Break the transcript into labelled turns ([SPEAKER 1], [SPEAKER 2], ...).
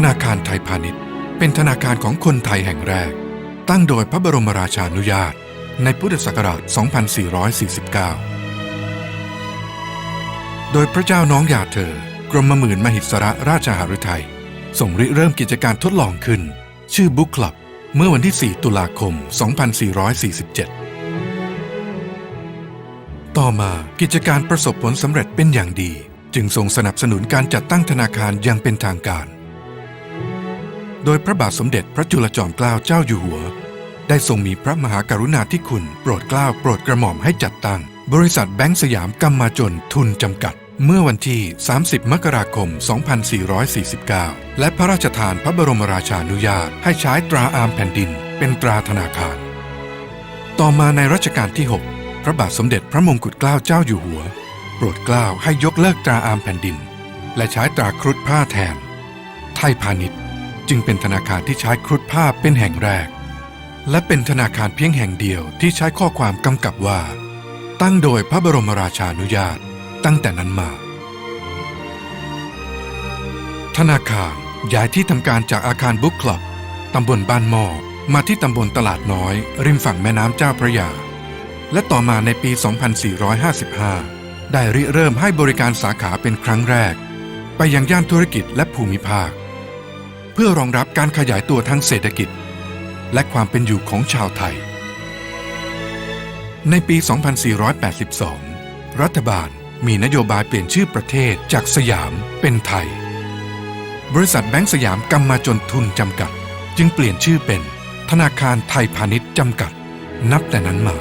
[SPEAKER 1] ธนาคารไทยพาณิชย์ เป็นธนาคารของคนไทยแห่งแรก ตั้งโดยพระบรมราชานุญาต ในพุทธศักราช 2449 โดยพระเจ้าน้องยาเธอ กรมหมื่นมหิสระราชหฤทัยส่งริเริ่มกิจการทดลองขึ้น ชื่อบุ๊กคลับ เมื่อวันที่ 4 ตุลาคม 2447 ต่อมากิจการประสบผลสำเร็จเป็นอย่างดี จึงทรงสนับสนุนการจัดตั้งธนาคารอย่างเป็นทางการ โดยพระบาทสมเด็จพระจุลจอมเกล้าเจ้าอยู่หัว ได้ทรงมีพระมหากรุณาธิคุณ โปรดเกล้าโปรดกระหม่อมให้จัดตั้ง บริษัทแบงก์สยามกำมาจนทุนจำกัด เมื่อวันที่ 30 มกราคม 2449 และพระราชทานพระบรมราชานุญาตให้ใช้ตราอามแผ่นดิน เป็นตราธนาคาร ต่อมาในรัชกาลที่ 6 พระบาทสมเด็จพระมงกุฎเกล้าเจ้าอยู่หัว โปรดเกล้าให้ยกเลิกตราอามแผ่นดิน และใช้ตราครุฑผ้าแทน ไทยพาณิชย์ จึงเป็นธนาคารที่ใช้ครุฑผ้าเป็นแห่งแรก และเป็นธนาคารเพียงแห่งเดียวที่ใช้ข้อความกำกับว่า ตั้งโดยพระบรมราชานุญาตตั้งแต่นั้นมา ธนาคารย้ายที่ทำการจากอาคารบุ๊กคลับตำบลบ้านหม้อมาที่ตำบลตลาดน้อย ริมฝั่งแม่น้ำเจ้าพระยา และต่อมาในปี 2455 ได้ริเริ่มให้บริการสาขาเป็นครั้งแรก ไปยังย่านธุรกิจและภูมิภาค เพื่อรองรับการขยายตัวทางเศรษฐกิจ และความเป็นอยู่ของชาวไทย ในปี 2482 รัฐบาลมีนโยบายเปลี่ยนชื่อประเทศจากสยามเป็นไทย บริษัทแบงก์สยามกำมาจนทุนจำกัด จึงเปลี่ยนชื่อเป็นธนาคารไทยพาณิชย์จำกัด นับแต่นั้นมา